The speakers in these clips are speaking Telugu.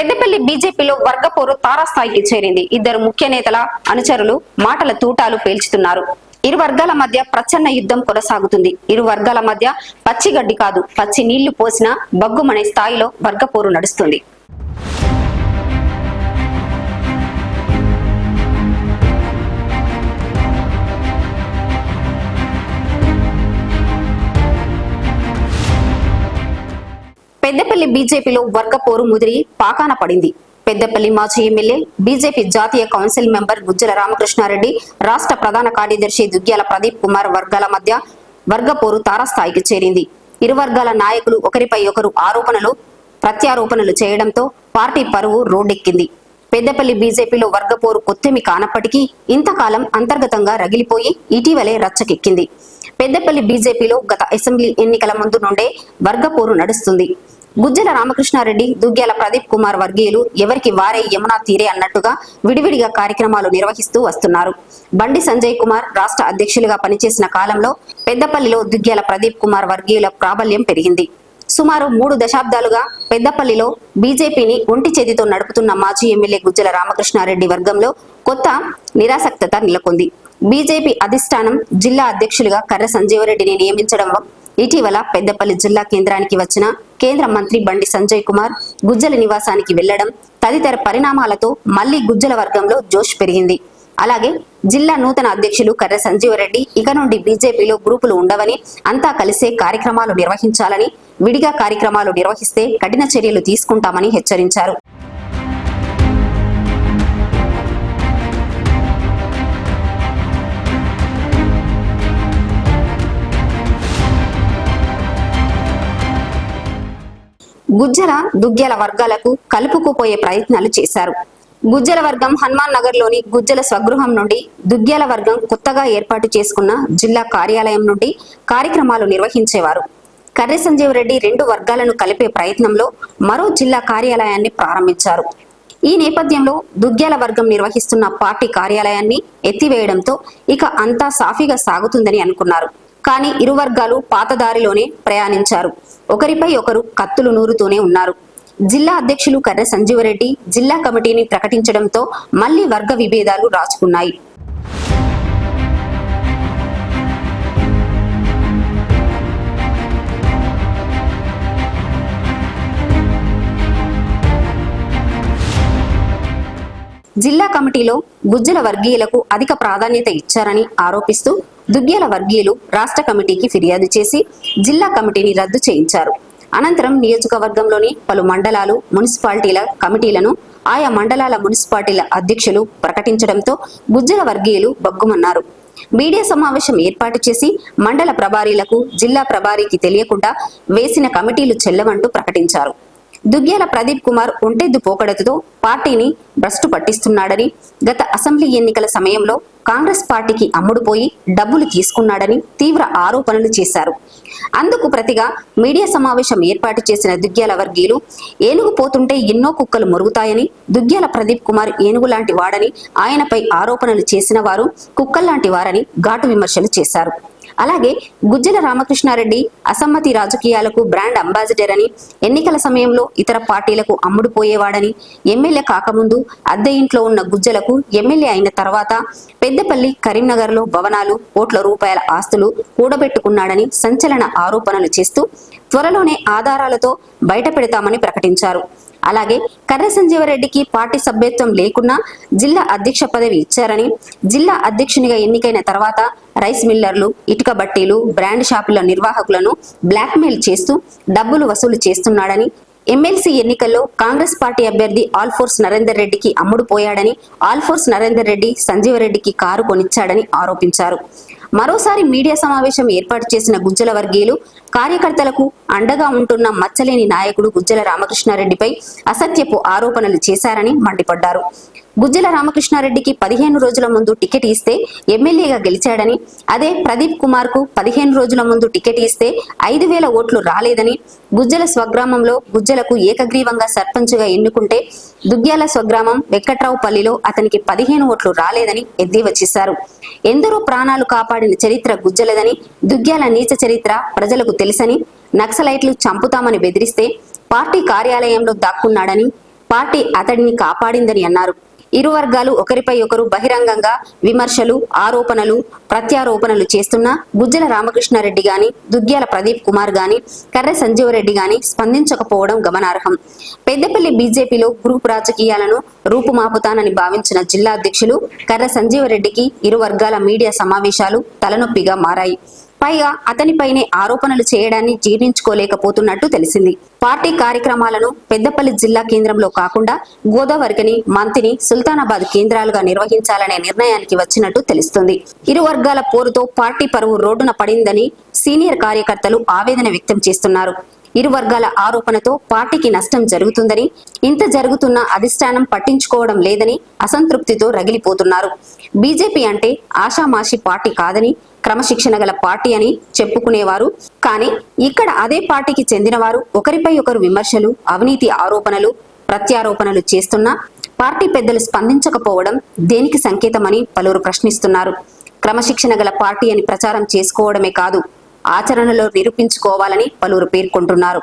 పెద్దపల్లి బీజేపీలో వర్గపోరు తారాస్థాయికి చేరింది. ఇద్దరు ముఖ్య నేతల అనుచరులు మాటల తూటాలు పేల్చుతున్నారు. ఇరు వర్గాల మధ్య ప్రచన్న యుద్ధం కొనసాగుతుంది. ఇరు వర్గాల మధ్య పచ్చి గడ్డి కాదు పచ్చి నీళ్ళు పోసిన బగ్గుమనే స్థాయిలో వర్గపోరు నడుస్తుంది. పెద్దపల్లి బీజేపీలో వర్గపోరు ముదిరి పాకాన పడింది. పెద్దపల్లి మాజీ ఎమ్మెల్యే బీజేపీ జాతీయ కౌన్సిల్ మెంబర్ గుజ్జల రామకృష్ణారెడ్డి రాష్ట్ర ప్రధాన కార్యదర్శి దుగ్గ్యాల ప్రదీప్ కుమార్ వర్గాల మధ్య వర్గపోరు తారాస్థాయికి చేరింది. ఇరు వర్గాల నాయకులు ఒకరిపై ఒకరు ఆరోపణలు ప్రత్యారోపణలు చేయడంతో పార్టీ పరువు రోడ్డెక్కింది. పెద్దపల్లి బీజేపీలో వర్గపోరు కొత్తమి కానప్పటికీ ఇంతకాలం అంతర్గతంగా రగిలిపోయి ఇటీవలే రచ్చకెక్కింది. పెద్దపల్లి బీజేపీలో గత అసెంబ్లీ ఎన్నికల ముందు నుండే వర్గపోరు నడుస్తుంది. గుజ్జల రామకృష్ణారెడ్డి దుగ్గ్యాల ప్రదీప్ కుమార్ వర్గీయులు ఎవరికి వారే యమునా తీరే అన్నట్టుగా విడివిడిగా కార్యక్రమాలు నిర్వహిస్తూ వస్తున్నారు. బండి సంజయ్ కుమార్ రాష్ట్ర అధ్యక్షులుగా పనిచేసిన కాలంలో పెద్దపల్లిలో దుగ్గ్యాల ప్రదీప్ కుమార్ వర్గీయుల ప్రాబల్యం పెరిగింది. సుమారు మూడు దశాబ్దాలుగా పెద్దపల్లిలో బీజేపీని ఒంటి చేతితో నడుపుతున్న మాజీ ఎమ్మెల్యే గుజ్జల రామకృష్ణారెడ్డి వర్గంలో కొత్త నిరాసక్తత నెలకొంది. బీజేపీ అధిష్టానం జిల్లా అధ్యక్షులుగా కర్ర సంజీవరెడ్డిని నియమించడం ఇటీవల పెద్దపల్లి జిల్లా కేంద్రానికి వచ్చిన కేంద్ర మంత్రి బండి సంజయ్ కుమార్ గుజ్జల నివాసానికి వెళ్ళడం తదితర పరిణామాలతో మళ్ళీ గుజ్జల వర్గంలో జోష్ పెరిగింది. అలాగే జిల్లా నూతన అధ్యక్షులు కర్ర సంజీవరెడ్డి ఇక నుండి బీజేపీలో గ్రూపులు ఉండవని అంతా కలిసే కార్యక్రమాలు నిర్వహించాలని విడిగా కార్యక్రమాలు నిర్వహిస్తే కఠిన చర్యలు తీసుకుంటామని హెచ్చరించారు. గుజ్జల దుగ్గ్యాల వర్గాలకు కలుపుకుపోయే ప్రయత్నాలు చేశారు. గుజ్జల వర్గం హనుమాన్ నగర్లోని గుజ్జల స్వగృహం నుండి దుగ్గ్యాల వర్గం కొత్తగా ఏర్పాటు చేసుకున్న జిల్లా కార్యాలయం నుండి కార్యక్రమాలు నిర్వహించేవారు. కర్రె సంజీవ్ రెడ్డి రెండు వర్గాలను కలిపే ప్రయత్నంలో మరో జిల్లా కార్యాలయాన్ని ప్రారంభించారు. ఈ నేపథ్యంలో దుగ్గ్యాల వర్గం నిర్వహిస్తున్న పార్టీ కార్యాలయాన్ని ఎత్తివేయడంతో ఇక అంతా సాఫీగా సాగుతుందని అనుకున్నారు. కానీ ఇరు వర్గాలు పాతదారిలోనే ప్రయాణించారు. ఒకరిపై ఒకరు కత్తులు నూరుతూనే ఉన్నారు. జిల్లా అధ్యక్షులు కర్ర సంజీవరెడ్డి జిల్లా కమిటీని ప్రకటించడంతో మళ్ళీ వర్గ విభేదాలు రాచుకున్నాయి జిల్లా కమిటీలో గుజ్జల వర్గీయులకు అధిక ప్రాధాన్యత ఇచ్చారని ఆరోపిస్తూ దుగ్గ్యాల వర్గీయులు రాష్ట్ర కమిటీకి ఫిర్యాదు చేసి జిల్లా కమిటీని రద్దు చేయించారు. అనంతరం నియోజకవర్గంలోని పలు మండలాలు మున్సిపాలిటీల కమిటీలను ఆయా మండలాల మున్సిపాలిటీల అధ్యక్షులు ప్రకటించడంతో గుజ్జల వర్గీయులు బగ్గుమన్నారు. మీడియా సమావేశం ఏర్పాటు చేసి మండల ప్రభారీలకు జిల్లా ప్రభారీకి తెలియకుండా వేసిన కమిటీలు చెల్లవంటూ ప్రకటించారు. దుగ్గ్యాల ప్రదీప్ కుమార్ ఒంటెద్దు పోకడతో పార్టీని భ్రష్టు పట్టిస్తున్నాడని గత అసెంబ్లీ ఎన్నికల సమయంలో కాంగ్రెస్ పార్టీకి అమ్ముడుపోయి డబ్బులు తీసుకున్నాడని తీవ్ర ఆరోపణలు చేశారు. అందుకు ప్రతిగా మీడియా సమావేశం ఏర్పాటు చేసిన దుగ్గ్యాల వర్గీయులు ఏనుగు పోతుంటే ఎన్నో కుక్కలు మొరుగుతాయని దుగ్గ్యాల ప్రదీప్ కుమార్ ఏనుగు లాంటి వాడని ఆయనపై ఆరోపణలు చేసిన వారు కుక్కల్లాంటి వారని ఘాటు విమర్శలు చేశారు. అలాగే గుజ్జల రామకృష్ణారెడ్డి అసమ్మతి రాజకీయాలకు బ్రాండ్ అంబాసిడర్ అని ఎన్నికల సమయంలో ఇతర పార్టీలకు అమ్ముడుపోయేవాడని ఎమ్మెల్యే కాకముందు అద్దె ఇంట్లో ఉన్న గుజ్జలకు ఎమ్మెల్యే అయిన తర్వాత పెద్దపల్లి కరీంనగర్లో భవనాలు కోట్ల రూపాయల ఆస్తులు కూడబెట్టుకున్నాడని సంచలన ఆరోపణలు చేస్తూ త్వరలోనే ఆధారాలతో బయట పెడతామని ప్రకటించారు. అలాగే కర్ర సంజీవరెడ్డికి పార్టీ సభ్యత్వం లేకున్నా జిల్లా అధ్యక్ష పదవి ఇచ్చారని జిల్లా అధ్యక్షునిగా ఎన్నికైన తర్వాత రైస్ మిల్లర్లు ఇటుక బట్టీలు బ్రాండ్ షాపుల నిర్వాహకులను బ్లాక్మెయిల్ చేస్తూ డబ్బులు వసూలు చేస్తున్నాడని ఎమ్మెల్సీ ఎన్నికల్లో కాంగ్రెస్ పార్టీ అభ్యర్థి ఆల్ఫోర్స్ నరేందర్ రెడ్డికి అమ్ముడు పోయాడని ఆల్ఫోర్స్ నరేందర్ రెడ్డి సంజీవరెడ్డికి కారు కొనిచ్చాడని ఆరోపించారు. మరోసారి మీడియా సమావేశం ఏర్పాటు చేసిన గుజ్జల వర్గీయులు కార్యకర్తలకు అండగా ఉంటున్న మచ్చలేని నాయకుడు గుజ్జల రామకృష్ణారెడ్డిపై అసత్యపు ఆరోపణలు చేశారని మండిపడ్డారు. గుజ్జల రామకృష్ణారెడ్డికి పదిహేను రోజుల ముందు టికెట్ ఇస్తే ఎమ్మెల్యేగా గెలిచాడని అదే ప్రదీప్ కుమార్కు పదిహేను రోజుల ముందు టికెట్ ఇస్తే ఐదు వేల ఓట్లు రాలేదని గుజ్జల స్వగ్రామంలో గుజ్జలకు ఏకగ్రీవంగా సర్పంచ్గా ఎన్నుకుంటే దుగ్గ్యాల స్వగ్రామం వెంకట్రావుపల్లిలో అతనికి పదిహేను ఓట్లు రాలేదని ఎద్దేవా చేశారు. ఎందరో ప్రాణాలు కాపాడిన చరిత్ర గుజ్జలదని దుగ్గ్యాల నీచ చరిత్ర ప్రజలకు తెలుసని నక్సలైట్లు చంపుతామని బెదిరిస్తే పార్టీ కార్యాలయంలో దాక్కున్నాడని పార్టీ అతడిని కాపాడిందని అన్నారు. ఇరు వర్గాలు ఒకరిపై ఒకరు బహిరంగంగా విమర్శలు ఆరోపణలు ప్రత్యారోపణలు చేస్తున్నా గుజ్జల రామకృష్ణారెడ్డి గాని దుగ్గ్యాల ప్రదీప్ కుమార్ గాని కర్రె సంజీవరెడ్డి గాని స్పందించకపోవడం గమనార్హం. పెద్దపల్లి బీజేపీలో గ్రూప్ రాజకీయాలను రూపుమాపుతానని భావించిన జిల్లా అధ్యక్షులు కర్ర సంజీవరెడ్డికి ఇరు వర్గాల మీడియా సమావేశాలు తలనొప్పిగా మారాయి. పైగా అతనిపైనే ఆరోపణలు చేయడాన్ని జీర్ణించుకోలేకపోతున్నట్టు తెలిసింది. పార్టీ కార్యక్రమాలను పెద్దపల్లి జిల్లా కేంద్రంలో కాకుండా గోదావరికని మంతిని సుల్తానాబాద్ కేంద్రాలుగా నిర్వహించాలనే నిర్ణయానికి వచ్చినట్టు తెలుస్తుంది. ఇరు వర్గాల పోరుతో పార్టీ పరువు రోడ్డున పడిందని సీనియర్ కార్యకర్తలు ఆవేదన వ్యక్తం చేస్తున్నారు. ఇరు వర్గాల ఆరోపణతో పార్టీకి నష్టం జరుగుతుందని ఇంత జరుగుతున్న అధిష్టానం పట్టించుకోవడం లేదని అసంతృప్తితో రగిలిపోతున్నారు. బీజేపీ అంటే ఆషామాషి పార్టీ కాదని క్రమశిక్షణ గల పార్టీ అని చెప్పుకునేవారు. కానీ ఇక్కడ అదే పార్టీకి చెందినవారు ఒకరిపై ఒకరు విమర్శలు అవినీతి ఆరోపణలు ప్రత్యారోపణలు చేస్తున్నా పార్టీ పెద్దలు స్పందించకపోవడం దేనికి సంకేతమని పలువురు ప్రశ్నిస్తున్నారు. క్రమశిక్షణ గల పార్టీ అని ప్రచారం చేసుకోవడమే కాదు ఆచరణలో నిరూపించుకోవాలని పలువురు పేర్కొంటున్నారు.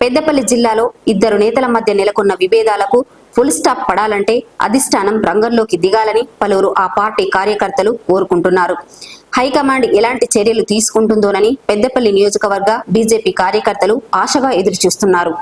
పెద్దపల్లి జిల్లాలో ఇద్దరు నేతల మధ్య నెలకొన్న విభేదాలకు ఫుల్ స్టాప్ పడాలంటే అధిష్టానం రంగంలోకి దిగాలని పలువురు ఆ పార్టీ కార్యకర్తలు కోరుకుంటున్నారు. హైకమాండ్ ఎలాంటి చర్యలు తీసుకుంటుందోనని పెద్దపల్లి నియోజకవర్గ బీజేపీ కార్యకర్తలు ఆశగా ఎదురుచూస్తున్నారు.